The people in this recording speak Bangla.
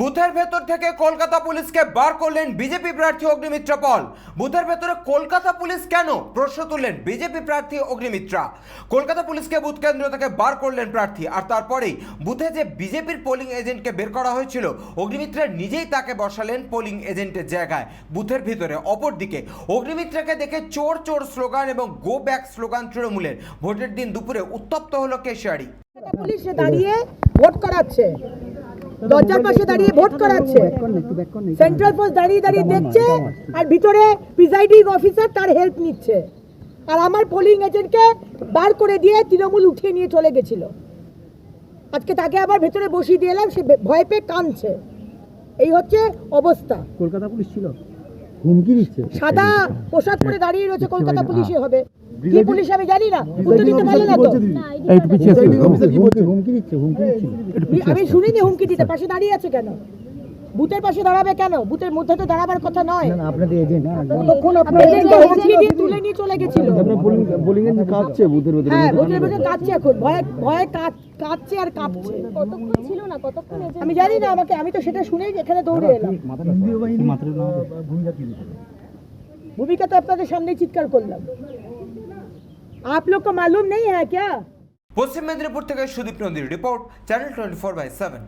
বুথের ভেতর থেকে কলকাতা পুলিশকে বার করলেন বিজেপি প্রার্থী অগ্নিমিত্র পল বুথের ভেতরে কলকাতা পুলিশ কেন প্রশ্ন তুললেন বিজেপি প্রার্থী অগ্নিমিত্রা। কলকাতা পুলিশকে বুথ কেন্দ্র থেকে বার করলেন প্রার্থী আর তারপরেই বুথে যে বিজেপির পোলিং এজেন্টকে বের করা হয়েছিল, অগ্নিমিত্রা নিজেই তাকে বসালেন পোলিং এজেন্টের জায়গায়, বুথের ভিতরে, অপরদিকে। অগ্নিমিত্রাকে দেখে চোর চোর স্লোগান এবং গো ব্যাক স্লোগান তৃণমূলের। ভোটের দিন দুপুরে উত্তপ্ত হলো কেশিয়ারি পুলিশে দাঁড়িয়ে ভোট করাচ্ছে। দরজার পাশে দাঁড়িয়ে ভোট করাচ্ছে। সেন্ট্রাল ফোর্স দাঁড়িয়ে দাঁড়িয়ে দেখছে আর ভিতরে প্রিজাইডিং অফিসার তার হেল্প নিচ্ছে। আর আমার পোলিং এজেন্টকে বার করে দিয়ে তৃণমূল উঠিয়ে নিয়ে চলে গেছিল। আজকে তাকে আবার ভেতরে বসিয়ে দিয়ে এলাম, সে ভয় পেয়ে কাঁদছে। এই হচ্ছে অবস্থা। কলকাতা পুলিশ ছিল? হুমকি দিচ্ছে। সাদা পোশাক পরে দাঁড়িয়ে রয়েছে কলকাতা পুলিশে হবে। কি পুলিশ আমি জানি না উত্তর দিতে পারলে না তো। একটু পিছিয়ে হুমকি দিচ্ছে হুমকি দিচ্ছে। আমি শুনিনি হুমকি দিতে পাশে দাঁড়িয়ে আছে কেন? বুথের পাশে দাঁড়াবে কেন বুথের মধ্যে তো দাঁড়াবার কথা নয় না আপনাদের এজেন্ট তখন আপনাদেরকে হুমকি দিয়ে তুলে নিয়ে চলে গেছিল আপনার বোলিং বোলিং এর কাঁপছে বুথের ভেতরে হ্যাঁ বুথের ভেতরে কাঁদছে এখন ভয়ে ভয়ে কাঁদ- কাঁদছে আর কাঁপছে কতক্ষণ ছিল না কতক্ষণ এজেন্ট আমি জানি না আমাকে আমি তো সেটা শুনেই এখানে দৌড়ে এলাম ভূমিকা তো আপনাদের সামনে চিৎকার করলাম आप लोग को मालूम नहीं है क्या পশ্চিম মেদিনীপুর থেকে Sudip নন্দীর report channel twenty four by seven